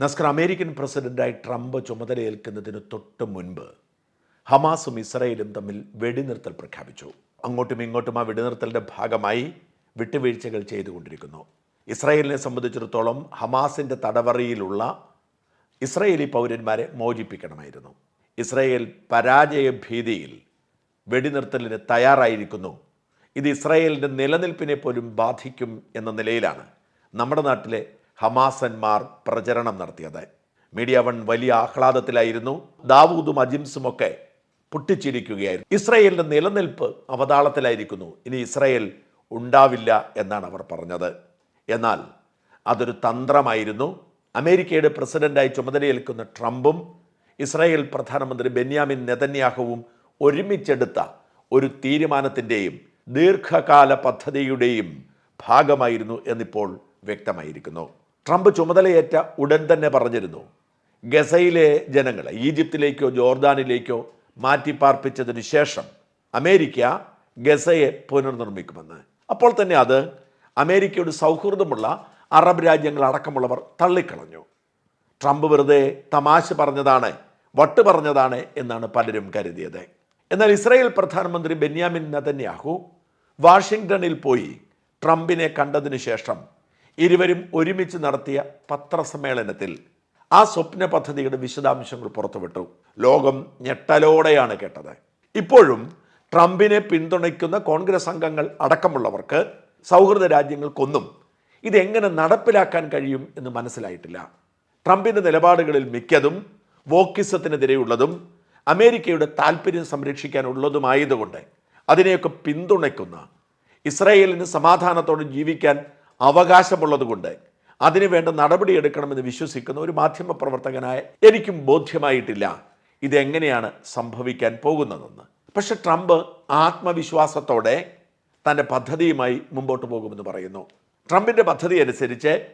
നസ്കർ American പ്രസിഡന്റായി Trump ചുമതലയേൽക്കുന്നതിന് തൊട്ട് മുൻപ് ഹമാസും ഇസ്രയേലും തമ്മിൽ വെടിനിർത്തൽ പ്രഖ്യാപിച്ചു. അങ്ങോട്ടും ഇങ്ങോട്ടും ആ വെടിനിർത്തലിന്റെ ഭാഗമായി വിട്ടുവീഴ്ചകൾ ചെയ്തുകൊണ്ടിരിക്കുന്നു. ഇസ്രയേലിനെ സംബന്ധിച്ചിടത്തോളം ഹമാസിന്റെ തടവറയിലുള്ള ഇസ്രയേലി പൗരന്മാരെ മോചിപ്പിക്കണമായിരുന്നു. ഇസ്രയേൽ പരാജയ ഭീതിയിൽ വെടിനിർത്തലിന് തയ്യാറായിരിക്കുന്നു. ഇത് ഇസ്രയേലിന്റെ നിലനിൽപ്പിനെ പോലും ബാധിക്കും എന്ന നിലയിലാണ് നമ്മുടെ നാട്ടിലെ ഹമാസന്മാർ പ്രചരണം നടത്തിയത്. മീഡിയ വൺ വലിയ ആഹ്ലാദത്തിലായിരുന്നു. ദാവൂദും അജിംസും ഒക്കെ പൊട്ടിച്ചിരിക്കുകയായിരുന്നു. ഇസ്രയേലിന്റെ നിലനിൽപ്പ് അവതാളത്തിലായിരിക്കുന്നു. ഇനി ഇസ്രയേൽ ഉണ്ടാവില്ല എന്നാണ് അവർ പറഞ്ഞത്. എന്നാൽ അതൊരു തന്ത്രമായിരുന്നു. അമേരിക്കയുടെ പ്രസിഡന്റായി ചുമതലയേൽക്കുന്ന ട്രംപും ഇസ്രായേൽ പ്രധാനമന്ത്രി ബെന്യാമിൻ നെതന്യാഹുവും ഒരുമിച്ചെടുത്ത ഒരു തീരുമാനത്തിന്റെയും ദീർഘകാല പദ്ധതിയുടെയും ഭാഗമായിരുന്നു എന്നിപ്പോൾ വ്യക്തമായിരിക്കുന്നു. ട്രംപ് ചുമതലയേറ്റ ഉടൻ തന്നെ പറഞ്ഞിരുന്നു. ഗസയിലെ ജനങ്ങളെ ഈജിപ്തിലേക്കോ ജോർദാനിലേക്കോ മാറ്റിപ്പാർപ്പിച്ചതിന് ശേഷം അമേരിക്ക ഗസയെ പുനർനിർമ്മിക്കുമെന്ന്. അപ്പോൾ തന്നെ അത് അമേരിക്കയുടെ സൗഹൃദമുള്ള അറബ് രാജ്യങ്ങൾ അടക്കമുള്ളവർ തള്ളിക്കളഞ്ഞു. ട്രംപ് വെറുതെ തമാശ പറഞ്ഞതാണ് വട്ട് പറഞ്ഞതാണ് എന്നാണ് പലരും കരുതിയത്. എന്നാൽ ഇസ്രായേൽ പ്രധാനമന്ത്രി ബെന്യാമിൻ നതന്യാഹു വാഷിങ്ടണിൽ പോയി ട്രംപിനെ കണ്ടതിന് ശേഷം ഇരുവരും ഒരുമിച്ച് നടത്തിയ പത്രസമ്മേളനത്തിൽ ആ സ്വപ്ന പദ്ധതിയുടെ വിശദാംശങ്ങൾ പുറത്തുവിട്ടു. ലോകം ഞെട്ടലോടെയാണ് കേട്ടത്. ഇപ്പോഴും ട്രംപിനെ പിന്തുണയ്ക്കുന്ന കോൺഗ്രസ് അംഗങ്ങൾ അടക്കമുള്ളവർക്ക് സൗഹൃദ രാജ്യങ്ങൾക്കൊന്നും ഇതെങ്ങനെ നടപ്പിലാക്കാൻ കഴിയും എന്ന് മനസ്സിലായിട്ടില്ല. ട്രംപിന്റെ നിലപാടുകളിൽ മിക്കതും വോക്കിസത്തിനെതിരെയുള്ളതും അമേരിക്കയുടെ താല്പര്യം സംരക്ഷിക്കാനുള്ളതുമായതുകൊണ്ട് അതിനെയൊക്കെ പിന്തുണയ്ക്കുന്ന ഇസ്രയേലിന് സമാധാനത്തോടെ ജീവിക്കാൻ അവകാശമുള്ളതുകൊണ്ട് അതിനുവേണ്ട നടപടിയെടുക്കണമെന്ന് വിശ്വസിക്കുന്ന ഒരു മാധ്യമ പ്രവർത്തകനായ എനിക്കും ബോധ്യമായിട്ടില്ല. ഇതെങ്ങനെയാണ് സംഭവിക്കാൻ പോകുന്നതെന്ന്. പക്ഷെ ട്രംപ് ആത്മവിശ്വാസത്തോടെ തന്റെ പദ്ധതിയുമായി മുമ്പോട്ട് പോകുമെന്ന് പറയുന്നു. ട്രംപിന്റെ പദ്ധതി അനുസരിച്ച്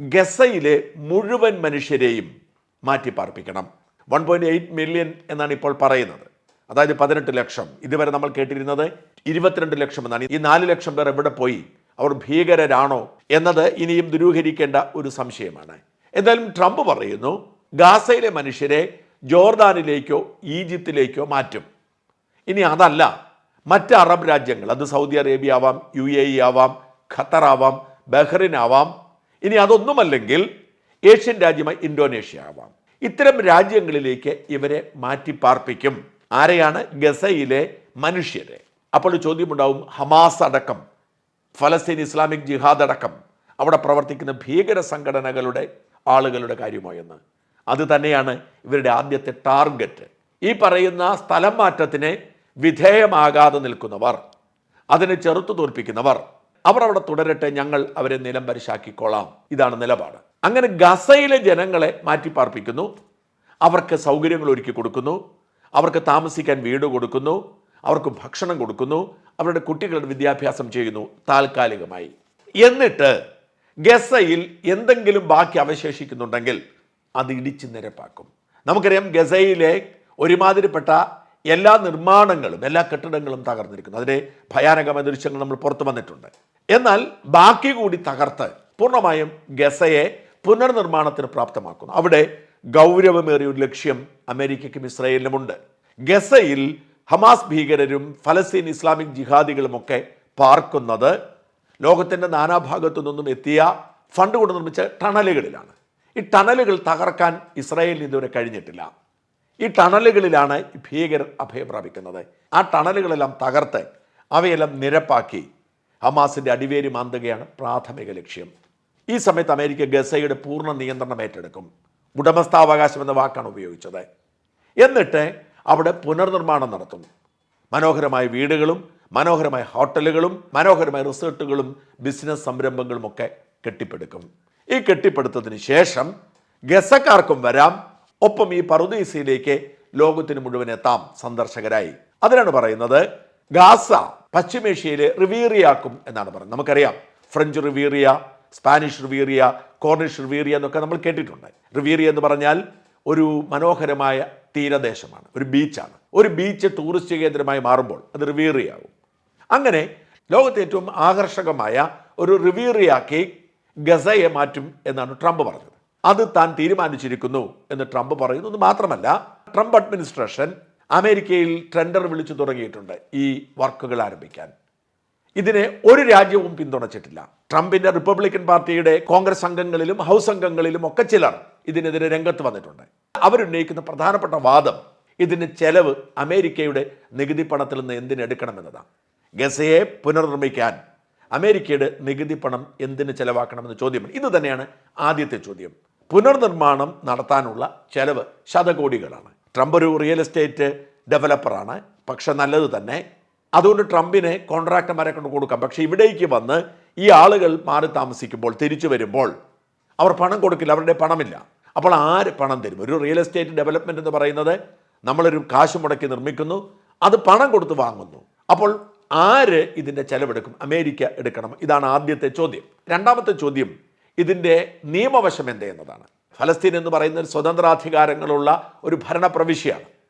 ഗസയിലെ മുഴുവൻ മനുഷ്യരെയും മാറ്റിപ്പാർപ്പിക്കണം. വൺ പോയിന്റ് എയ്റ്റ് മില്യൺ എന്നാണ് ഇപ്പോൾ പറയുന്നത്. അതായത് പതിനെട്ട് ലക്ഷം. ഇതുവരെ നമ്മൾ കേട്ടിരുന്നത് ഇരുപത്തിരണ്ട് ലക്ഷം എന്നാണ്. ഈ നാല് ലക്ഷം പേർ എവിടെ പോയി? അവർ ഭീകരരാണോ എന്നത് ഇനിയും ദുരൂഹരിക്കേണ്ട ഒരു സംശയമാണ്. എന്തായാലും ട്രംപ് പറയുന്നു ഗാസയിലെ മനുഷ്യരെ ജോർദാനിലേക്കോ ഈജിപ്തിലേക്കോ മാറ്റും. ഇനി അതല്ല മറ്റ് അറബ് രാജ്യങ്ങൾ അത് സൗദി അറേബ്യ ആവാം യു എ ഇ ആവാം ഖത്തർ ആവാം ബഹ്റിൻ ആവാം ഇനി അതൊന്നുമല്ലെങ്കിൽ ഏഷ്യൻ രാജ്യമായി ഇന്തോനേഷ്യ ആവാം. ഇത്തരം രാജ്യങ്ങളിലേക്ക് ഇവരെ മാറ്റിപ്പാർപ്പിക്കും. ആരെയാണ് ഗസയിലെ മനുഷ്യരെ? അപ്പോൾ ചോദ്യമുണ്ടാവും ഹമാസ് അടക്കം ഫലസ്തീൻ ഇസ്ലാമിക് ജിഹാദ് അടക്കം അവിടെ പ്രവർത്തിക്കുന്ന ഭീകര സംഘടനകളുടെ ആളുകളുടെ കാര്യമോ എന്ന് അത് തന്നെയാണ് ഇവരുടെ ആദ്യത്തെ ടാർഗറ്റ്. ഈ പറയുന്ന സ്ഥലം മാറ്റത്തിന് വിധേയമാകാതെ നിൽക്കുന്നവർ അതിനെ ചെറുത്തു തോൽപ്പിക്കുന്നവർ അവർ അവിടെ തുടരട്ടെ ഞങ്ങൾ അവരെ നിലം പരിശാക്കിക്കൊള്ളാം ഇതാണ് നിലപാട്. അങ്ങനെ ഗസയിലെ ജനങ്ങളെ മാറ്റിപ്പാർപ്പിക്കുന്നു. അവർക്ക് സൗകര്യങ്ങൾ ഒരുക്കി കൊടുക്കുന്നു. അവർക്ക് താമസിക്കാൻ വീട് കൊടുക്കുന്നു. അവർക്ക് ഭക്ഷണം കൊടുക്കുന്നു. അവരുടെ കുട്ടികളുടെ വിദ്യാഭ്യാസം ചെയ്യുന്നു താൽക്കാലികമായി. എന്നിട്ട് ഗസയിൽ എന്തെങ്കിലും ബാക്കി അവശേഷിക്കുന്നുണ്ടെങ്കിൽ അത് ഇടിച്ച് നിരപ്പാക്കും. നമുക്കറിയാം ഗസയിലെ ഒരുമാതിരിപ്പെട്ട എല്ലാ നിർമ്മാണങ്ങളും എല്ലാ കെട്ടിടങ്ങളും തകർന്നിരിക്കുന്നു. അതിന്റെ ഭയാനകമായ ദൃശ്യങ്ങൾ നമ്മൾ പുറത്തു വന്നിട്ടുണ്ട്. എന്നാൽ ബാക്കി കൂടി തകർത്ത് പൂർണമായും ഗസയെ പുനർനിർമ്മാണത്തിന് പ്രാപ്തമാക്കുന്നു. അവിടെ ഗൗരവമേറിയ ഒരു ലക്ഷ്യം അമേരിക്കയ്ക്കും ഇസ്രയേലിനുമുണ്ട്. ഗസയിൽ ഹമാസ് ഭീകരരും ഫലസ്തീൻ ഇസ്ലാമിക് ജിഹാദികളുമൊക്കെ പാർക്കുന്നത് ലോകത്തിന്റെ നാനാഭാഗത്തു നിന്നും എത്തിയ ഫണ്ട് കൊണ്ട് നിർമ്മിച്ച ടണലുകളിലാണ്. ഈ ടണലുകൾ തകർക്കാൻ ഇസ്രായേലിന് ഇതുവരെ കഴിഞ്ഞിട്ടില്ല. ഈ ടണലുകളിലാണ് ഭീകരർ അഭയം പ്രാപിക്കുന്നത്. ആ ടണലുകളെല്ലാം തകർത്ത് അവയെല്ലാം നിരപ്പാക്കി ഹമാസിന്റെ അടിവേരി മാന്തുകയാണ് പ്രാഥമിക ലക്ഷ്യം. ഈ സമയത്ത് അമേരിക്ക ഗസയുടെ പൂർണ നിയന്ത്രണം ഏറ്റെടുക്കും. ഉടമസ്ഥാവകാശം എന്ന വാക്കാണ് ഉപയോഗിച്ചത്. എന്നിട്ട് അവിടെ പുനർനിർമ്മാണം നടത്തുന്നു. മനോഹരമായ വീടുകളും മനോഹരമായ ഹോട്ടലുകളും മനോഹരമായ റിസോർട്ടുകളും ബിസിനസ് സംരംഭങ്ങളും ഒക്കെ കെട്ടിപ്പടുക്കും ഈ കെട്ടിപ്പടുത്തതിന് ശേഷം ഗസക്കാർക്കും വരാം. ഒപ്പം ഈ പറുദീസയിലേക്ക് ലോകത്തിന് മുഴുവൻ എത്താം സന്ദർശകരായി. അതിനാണ് പറയുന്നത് ഗാസ പശ്ചിമേഷ്യയിലെ റിവീറിയാക്കും എന്നാണ് പറയുന്നത്. നമുക്കറിയാം French Riviera Spanish Riviera Cornish Riviera എന്നൊക്കെ നമ്മൾ കേട്ടിട്ടുണ്ട്. റിവീറിയ എന്ന് പറഞ്ഞാൽ ഒരു മനോഹരമായ തീരദേശമാണ് ഒരു ബീച്ചാണ്. ഒരു ബീച്ച് ടൂറിസ്റ്റ് കേന്ദ്രമായി മാറുമ്പോൾ അത് റിവീറിയാകും. അങ്ങനെ ലോകത്തെ ഏറ്റവും ആകർഷകമായ ഒരു റിവീറിയാക്കി ഗസയെ മാറ്റും എന്നാണ് ട്രംപ് പറഞ്ഞത്. അത് താൻ തീരുമാനിച്ചിരിക്കുന്നു എന്ന് ട്രംപ് പറയുന്നു. എന്ന് മാത്രമല്ല ട്രംപ് അഡ്മിനിസ്ട്രേഷൻ അമേരിക്കയിൽ ടെൻഡർ വിളിച്ചു തുടങ്ങിയിട്ടുണ്ട് ഈ വർക്കുകൾ ആരംഭിക്കാൻ. ഇതിനെ ഒരു രാജ്യവും പിന്തുണച്ചിട്ടില്ല. ട്രംപിന്റെ റിപ്പബ്ലിക്കൻ പാർട്ടിയുടെ കോൺഗ്രസ് അംഗങ്ങളിലും ഹൗസ് അംഗങ്ങളിലും ഒക്കെ ചിലർ ഇതിനെതിരെ രംഗത്ത് വന്നിട്ടുണ്ട്. അവരുന്നയിക്കുന്ന പ്രധാനപ്പെട്ട വാദം ഇതിന് ചെലവ് അമേരിക്കയുടെ നികുതി പണത്തിൽ നിന്ന് എന്തിനെടുക്കണമെന്നതാണ്. ഗസയെ പുനർനിർമ്മിക്കാൻ അമേരിക്കയുടെ നികുതി പണം എന്തിന് ചെലവാക്കണമെന്ന ചോദ്യം. ഇത് തന്നെയാണ് ആദ്യത്തെ ചോദ്യം. പുനർനിർമ്മാണം നടത്താനുള്ള ചെലവ് ശതകോടികളാണ്. ട്രംപ് ഒരു റിയൽ എസ്റ്റേറ്റ് ഡെവലപ്പറാണ്. പക്ഷെ നല്ലത് തന്നെ അതുകൊണ്ട് ട്രംപിനെ കോൺട്രാക്ടർമാരെ കൊണ്ട് കൊടുക്കാം. പക്ഷെ ഇവിടേക്ക് വന്ന് ഈ ആളുകൾ മാറി താമസിക്കുമ്പോൾ തിരിച്ചു വരുമ്പോൾ അവർ പണം കൊടുക്കില്ല അവരുടെ പണമില്ല. അപ്പോൾ ആര് പണം തരും? ഒരു റിയൽ എസ്റ്റേറ്റ് ഡെവലപ്മെന്റ് എന്ന് പറയുന്നത് നമ്മളൊരു കാശ് മുടക്കി നിർമ്മിക്കുന്നു അത് പണം കൊടുത്ത് വാങ്ങുന്നു. അപ്പോൾ ആര് ഇതിന്റെ ചെലവെടുക്കും? അമേരിക്ക എടുക്കണം. ഇതാണ് ആദ്യത്തെ ചോദ്യം. രണ്ടാമത്തെ ചോദ്യം ഇതിന്റെ നിയമവശം എന്തേ എന്നതാണ്. ഫലസ്തീൻ എന്ന് പറയുന്ന ഒരു സ്വതന്ത്രാധികാരങ്ങളുള്ള ഒരു ഭരണ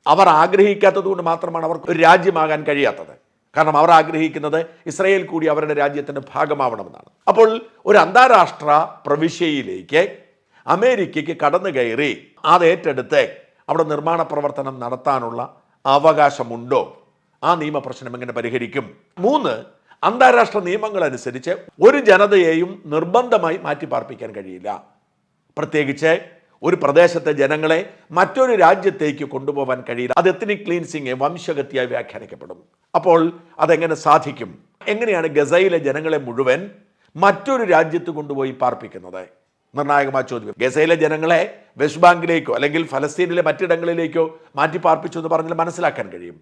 അവർ ആഗ്രഹിക്കാത്തത് കൊണ്ട് മാത്രമാണ് അവർക്ക് ഒരു രാജ്യമാകാൻ കഴിയാത്തത്. കാരണം അവർ ആഗ്രഹിക്കുന്നത് ഇസ്രയേൽ കൂടി അവരുടെ രാജ്യത്തിന്റെ ഭാഗമാവണമെന്നാണ്. അപ്പോൾ ഒരു അന്താരാഷ്ട്ര പ്രവിശ്യയിലേക്ക് അമേരിക്കയ്ക്ക് കടന്നു കയറി അത് ഏറ്റെടുത്ത് അവിടെ നിർമ്മാണ പ്രവർത്തനം നടത്താനുള്ള അവകാശമുണ്ടോ? ആ നിയമപ്രശ്നം എങ്ങനെ പരിഹരിക്കും? മൂന്ന് അന്താരാഷ്ട്ര നിയമങ്ങൾ അനുസരിച്ച് ഒരു ജനതയെയും നിർബന്ധമായി മാറ്റിപ്പാർപ്പിക്കാൻ കഴിയില്ല. പ്രത്യേകിച്ച് ഒരു പ്രദേശത്തെ ജനങ്ങളെ മറ്റൊരു രാജ്യത്തേക്ക് കൊണ്ടുപോകാൻ കഴിയില്ല. അത് എത്നിക് ക്ലീൻസിങ് വംശഗതിയായി വ്യാഖ്യാനിക്കപ്പെടും. അപ്പോൾ അതെങ്ങനെ സാധിക്കും? എങ്ങനെയാണ് ഗസയിലെ ജനങ്ങളെ മുഴുവൻ മറ്റൊരു രാജ്യത്ത് കൊണ്ടുപോയി പാർപ്പിക്കുന്നത്? നിർണായകമായ ചോദ്യം. ഗസയിലെ ജനങ്ങളെ വെസ്റ്റ് ബാങ്കിലേക്കോ അല്ലെങ്കിൽ ഫലസ്തീനിലെ മറ്റിടങ്ങളിലേക്കോ മാറ്റി പാർപ്പിച്ചു എന്ന് പറഞ്ഞാൽ മനസ്സിലാക്കാൻ കഴിയും.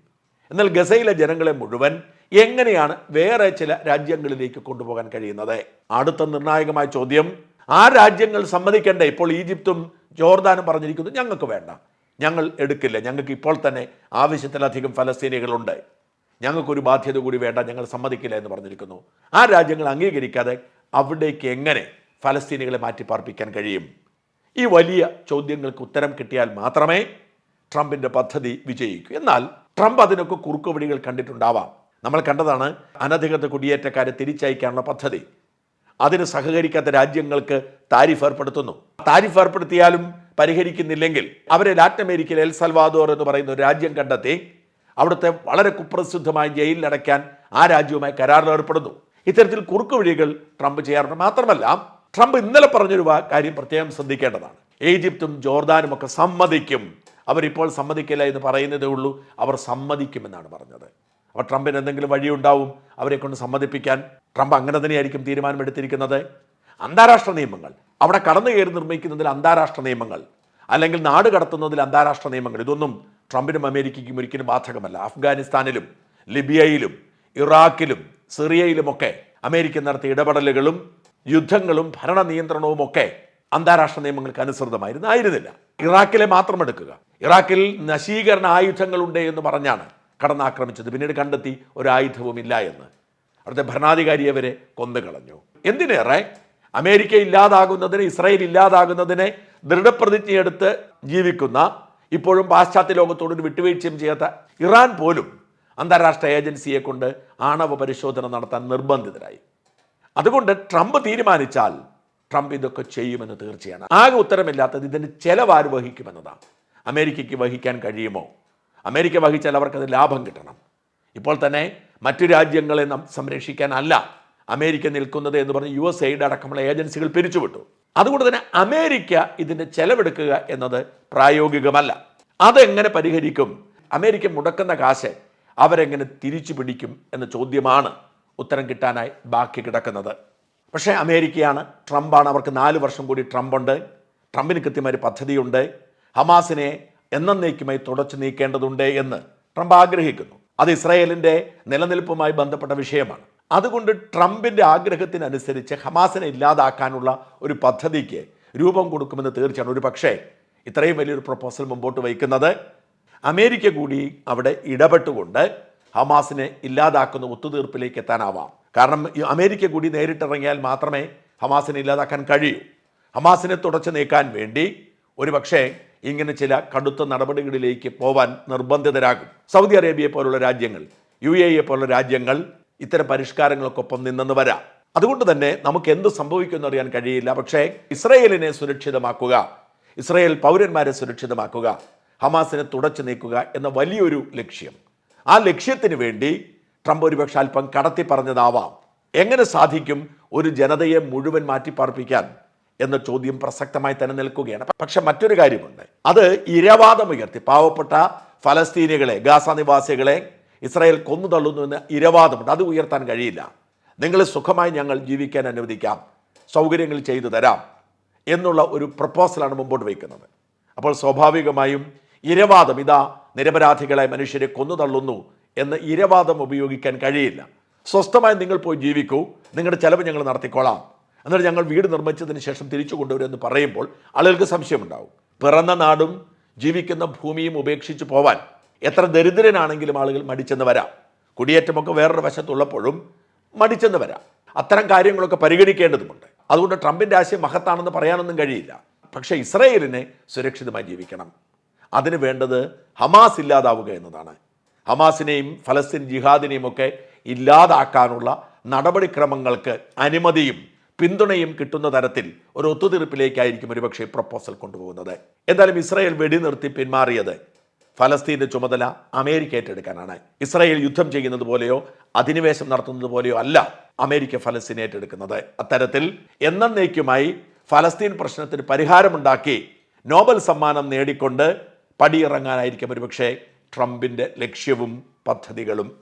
എന്നാൽ ഗസയിലെ ജനങ്ങളെ മുഴുവൻ എങ്ങനെയാണ് വേറെ ചില രാജ്യങ്ങളിലേക്ക് കൊണ്ടുപോകാൻ കഴിയുന്നത്? അടുത്ത നിർണായകമായ ചോദ്യം ആ രാജ്യങ്ങൾ സമ്മതിക്കേണ്ട ഇപ്പോൾ ഈജിപ്തും ജോർദാനും പറഞ്ഞിരിക്കുന്നു ഞങ്ങൾക്ക് വേണ്ട. ഞങ്ങൾ എടുക്കില്ല ഞങ്ങൾക്ക് ഇപ്പോൾ തന്നെ ആവശ്യത്തിലധികം ഫലസ്തീനികളുണ്ട്. ഞങ്ങൾക്കൊരു ബാധ്യത കൂടി വേണ്ട ഞങ്ങൾ സമ്മതിക്കില്ല എന്ന് പറഞ്ഞിരിക്കുന്നു. ആ രാജ്യങ്ങൾ അംഗീകരിക്കാതെ അവിടേക്ക് എങ്ങനെ ഫലസ്തീനികളെ മാറ്റിപ്പാർപ്പിക്കാൻ കഴിയും. ഈ വലിയ ചോദ്യങ്ങൾക്ക് ഉത്തരം കിട്ടിയാൽ മാത്രമേ ട്രംപിന്റെ പദ്ധതി വിജയിക്കൂ. എന്നാൽ ട്രംപ് അതിനൊക്കെ കുറുക്കുവഴികൾ കണ്ടിട്ടുണ്ടാവാം. നമ്മൾ കണ്ടതാണ് അനധികൃത കുടിയേറ്റക്കാരെ തിരിച്ചയക്കാനുള്ള പദ്ധതി. അതിന് സഹകരിക്കാത്ത രാജ്യങ്ങൾക്ക് താരിഫ് ഏർപ്പെടുത്തുന്നു. താരിഫ് ഏർപ്പെടുത്തിയാലും പരിഹരിക്കുന്നില്ലെങ്കിൽ അവരെ ലാറ്റിൻ അമേരിക്കയിൽ എൽ സൽവാദോർ എന്ന് പറയുന്ന ഒരു രാജ്യം കണ്ടെത്തി അവിടുത്തെ വളരെ കുപ്രസിദ്ധമായ ജയിലിൽ അടയ്ക്കാൻ ആ രാജ്യവുമായി കരാറിൽ ഏർപ്പെടുന്നു. ഇത്തരത്തിൽ കുറുക്കുവഴികൾ ട്രംപ് ചെയ്യാറുണ്ട്. മാത്രമല്ല ട്രംപ് ഇന്നലെ പറഞ്ഞൊരു കാര്യം പ്രത്യേകം ശ്രദ്ധിക്കേണ്ടതാണ്. ഈജിപ്തും ജോർദാനും ഒക്കെ സമ്മതിക്കും. അവരിപ്പോൾ സമ്മതിക്കില്ല എന്ന് പറയുന്നതേ ഉള്ളൂ. അവർ സമ്മതിക്കുമെന്നാണ് പറഞ്ഞത്. അപ്പോൾ ട്രംപിന് എന്തെങ്കിലും വഴിയുണ്ടാവും അവരെ കൊണ്ട് സമ്മതിപ്പിക്കാൻ? ട്രംപ് അങ്ങനെ തന്നെയായിരിക്കും തീരുമാനമെടുത്തിരിക്കുന്നത്. അന്താരാഷ്ട്ര നിയമങ്ങൾ. അവിടെ കടന്നു കയറി നിർമ്മിക്കുന്നതിൽ അന്താരാഷ്ട്ര നിയമങ്ങൾ. അല്ലെങ്കിൽ നാട് കടത്തുന്നതിൽ അന്താരാഷ്ട്ര നിയമങ്ങൾ. ഇതൊന്നും ട്രംപിനും അമേരിക്കയ്ക്കും ഒരിക്കലും ബാധകമല്ല. അഫ്ഗാനിസ്ഥാനിലും ലിബിയയിലും ഇറാഖിലും സിറിയയിലുമൊക്കെ അമേരിക്ക നടത്തിയ ഇടപെടലുകളും യുദ്ധങ്ങളും ഭരണ നിയന്ത്രണവും ഒക്കെ അന്താരാഷ്ട്ര നിയമങ്ങൾക്ക് അനുസൃതമായിരുന്നു ആയിരുന്നില്ല. ഇറാഖിലെ മാത്രം എടുക്കുക. ഇറാഖിൽ നശീകരണ ആയുധങ്ങളുണ്ട് എന്ന് പറഞ്ഞാണ് കടന്നാക്രമിച്ചത്. പിന്നീട് കണ്ടെത്തി ഒരു ആയുധവും ഇല്ല എന്ന്. അവിടുത്തെ ഭരണാധികാരിയെ വരെ കൊന്നുകളഞ്ഞു. എന്തിനേറെ? അമേരിക്ക ഇല്ലാതാകുന്നതിന് ഇസ്രായേൽ ഇല്ലാതാകുന്നതിനെ ദൃഢപ്രതിജ്ഞയെടുത്ത് ജീവിക്കുന്ന ഇപ്പോഴും പാശ്ചാത്യ ലോകത്തോട് ഒരു വിട്ടുവീഴ്ചയും ചെയ്യാത്ത ഇറാൻ പോലും അന്താരാഷ്ട്ര ഏജൻസിയെ കൊണ്ട് ആണവ പരിശോധന നടത്താൻ നിർബന്ധിതരായി. അതുകൊണ്ട് ട്രംപ് തീരുമാനിച്ചാൽ ട്രംപ് ഇതൊക്കെ ചെയ്യുമെന്ന് തീർച്ചയാണ്. ആകെ ഉത്തരമില്ലാത്തത് ഇതിന് ചെലവാര് വഹിക്കുമെന്നതാണ്. അമേരിക്കയ്ക്ക് വഹിക്കാൻ കഴിയുമോ? അമേരിക്ക വഹിച്ചാൽ അവർക്കത് ലാഭം കിട്ടണം. ഇപ്പോൾ തന്നെ മറ്റു രാജ്യങ്ങളെ നാം സംരക്ഷിക്കാനല്ല അമേരിക്ക നിൽക്കുന്നത് എന്ന് പറഞ്ഞ് യു എസ് എയ്ഡ് അടക്കമുള്ള ഏജൻസികൾ പിരിച്ചുവിട്ടു. അതുകൊണ്ട് തന്നെ അമേരിക്ക ഇതിന്റെ ചെലവെടുക്കുക എന്നത് പ്രായോഗികമല്ല. അതെങ്ങനെ പരിഹരിക്കും? അമേരിക്ക മുടക്കുന്ന കാശ് അവരെങ്ങനെ തിരിച്ചു പിടിക്കും എന്ന ചോദ്യമാണ് ഉത്തരം കിട്ടാനായി ബാക്കി കിടക്കുന്നത്. പക്ഷേ അമേരിക്കയാണ് ട്രംപാണ്. അവർക്ക് നാല് വർഷം കൂടി ട്രംപുണ്ട്. ട്രംപിന് കൃത്യമായ പദ്ധതിയുണ്ട്. ഹമാസിനെ എന്നേക്കുമായി തുടച്ചു നീക്കേണ്ടതുണ്ട് എന്ന് ട്രംപ് ആഗ്രഹിക്കുന്നു. അത് ഇസ്രായേലിന്റെ നിലനിൽപ്പുമായി ബന്ധപ്പെട്ട വിഷയമാണ്. അതുകൊണ്ട് ട്രംപിന്റെ ആഗ്രഹത്തിനനുസരിച്ച് ഹമാസിനെ ഇല്ലാതാക്കാനുള്ള ഒരു പദ്ധതിക്ക് രൂപം കൊടുക്കുമെന്ന് തീർച്ചയാണ്. ഒരു പക്ഷേ ഇത്രയും വലിയൊരു പ്രപ്പോസൽ മുമ്പോട്ട് വയ്ക്കുന്നത് അമേരിക്ക കൂടി അവിടെ ഇടപെട്ടുകൊണ്ട് ഹമാസിനെ ഇല്ലാതാക്കുന്ന ഒത്തുതീർപ്പിലേക്ക് എത്താനാവാം. കാരണം അമേരിക്ക കൂടി നേരിട്ടിറങ്ങിയാൽ മാത്രമേ ഹമാസിനെ ഇല്ലാതാക്കാൻ കഴിയൂ. ഹമാസിനെ തുടച്ചു നീക്കാൻ വേണ്ടി ഒരുപക്ഷേ ഇങ്ങനെ ചില കടുത്ത നടപടികളിലേക്ക് പോവാൻ നിർബന്ധിതരാകും. സൗദി അറേബ്യയെ പോലുള്ള രാജ്യങ്ങൾ യു എ പോലുള്ള രാജ്യങ്ങൾ ഇത്തരം പരിഷ്കാരങ്ങൾക്കൊപ്പം നിന്നെന്ന് വരാം. അതുകൊണ്ട് തന്നെ നമുക്ക് എന്ത് സംഭവിക്കുമെന്ന് അറിയാൻ കഴിയില്ല. പക്ഷേ ഇസ്രയേലിനെ സുരക്ഷിതമാക്കുക ഇസ്രയേൽ പൗരന്മാരെ സുരക്ഷിതമാക്കുക ഹമാസിനെ തുടച്ചു നീക്കുക എന്ന വലിയൊരു ലക്ഷ്യം. ആ ലക്ഷ്യത്തിന് വേണ്ടി ട്രംപ് ഒരുപക്ഷെ അല്പം കടത്തി പറഞ്ഞതാവാം. എങ്ങനെ സാധിക്കും ഒരു ജനതയെ മുഴുവൻ മാറ്റിപ്പാർപ്പിക്കാൻ എന്ന ചോദ്യം പ്രസക്തമായി തന്നെ നിൽക്കുകയാണ്. പക്ഷെ മറ്റൊരു കാര്യമുണ്ട്. അത് ഇരവാദം ഉയർത്തി. പാവപ്പെട്ട ഫലസ്തീനികളെ ഗാസ നിവാസികളെ ഇസ്രായേൽ കൊന്നു തള്ളുന്നു എന്ന് ഇരവാദമുണ്ട്. അത് ഉയർത്താൻ കഴിയില്ല. നിങ്ങൾ സുഖമായി ഞങ്ങൾ ജീവിക്കാൻ അനുവദിക്കാം. സൗകര്യങ്ങൾ ചെയ്തു തരാം എന്നുള്ള ഒരു പ്രപ്പോസലാണ് മുമ്പോട്ട് വയ്ക്കുന്നത്. അപ്പോൾ സ്വാഭാവികമായും ഇരവാദം ഇതാ നിരപരാധികളെ മനുഷ്യരെ കൊന്നു തള്ളുന്നു എന്ന് ഇരവാദം ഉപയോഗിക്കാൻ കഴിയില്ല. സ്വസ്ഥമായി നിങ്ങൾ പോയി ജീവിക്കൂ. നിങ്ങളുടെ ചെലവ് ഞങ്ങൾ നടത്തിക്കോളാം. എന്നിട്ട് ഞങ്ങൾ വീട് നിർമ്മിച്ചതിന് ശേഷം തിരിച്ചു കൊണ്ടുവരുമെന്ന് പറയുമ്പോൾ ആളുകൾക്ക് സംശയമുണ്ടാവും. പിറന്ന നാടും ജീവിക്കുന്ന ഭൂമിയും ഉപേക്ഷിച്ച് പോവാൻ എത്ര ദരിദ്രനാണെങ്കിലും ആളുകൾ മടിച്ചെന്ന് വരാം. കുടിയേറ്റമൊക്കെ വേറൊരു വശത്തുള്ളപ്പോഴും മടിച്ചെന്ന് വരാം. അത്തരം കാര്യങ്ങളൊക്കെ പരിഗണിക്കേണ്ടതുണ്ട് അതുകൊണ്ട് ട്രംപിന്റെ ആശയം മഹത്താണെന്ന് പറയാനൊന്നും കഴിയില്ല. പക്ഷേ ഇസ്രയേലിനെ സുരക്ഷിതമായി ജീവിക്കണം. അതിന് വേണ്ടത് ഹമാസ് ഇല്ലാതാവുക എന്നതാണ്. ഹമാസിനെയും ഫലസ്തീൻ ജിഹാദിനെയും ഒക്കെ ഇല്ലാതാക്കാനുള്ള നടപടിക്രമങ്ങൾക്ക് അനുമതിയും പിന്തുണയും കിട്ടുന്ന തരത്തിൽ ഒരു ഒത്തുതീർപ്പിലേക്കായിരിക്കും ഒരുപക്ഷെ പ്രപ്പോസൽ കൊണ്ടുപോകുന്നത്. എന്തായാലും ഇസ്രായേൽ വെടിനിർത്തി പിന്മാറിയത് ഫലസ്തീന്റെ ചുമതല അമേരിക്ക ഏറ്റെടുക്കാനാണ്. ഇസ്രായേൽ യുദ്ധം ചെയ്യുന്നത് പോലെയോ അധിനിവേശം നടത്തുന്നത് പോലെയോ അല്ല അമേരിക്ക ഫലസ്തീൻ ഏറ്റെടുക്കുന്നത്. അത്തരത്തിൽ എന്നേക്കുമായി ഫലസ്തീൻ പ്രശ്നത്തിന് പരിഹാരമുണ്ടാക്കി നോബൽ സമ്മാനം നേടിക്കൊണ്ട് പടിയിറങ്ങാനായിരിക്കും ഒരുപക്ഷെ ട്രംപിന്റെ ലക്ഷ്യവും പദ്ധതികളും.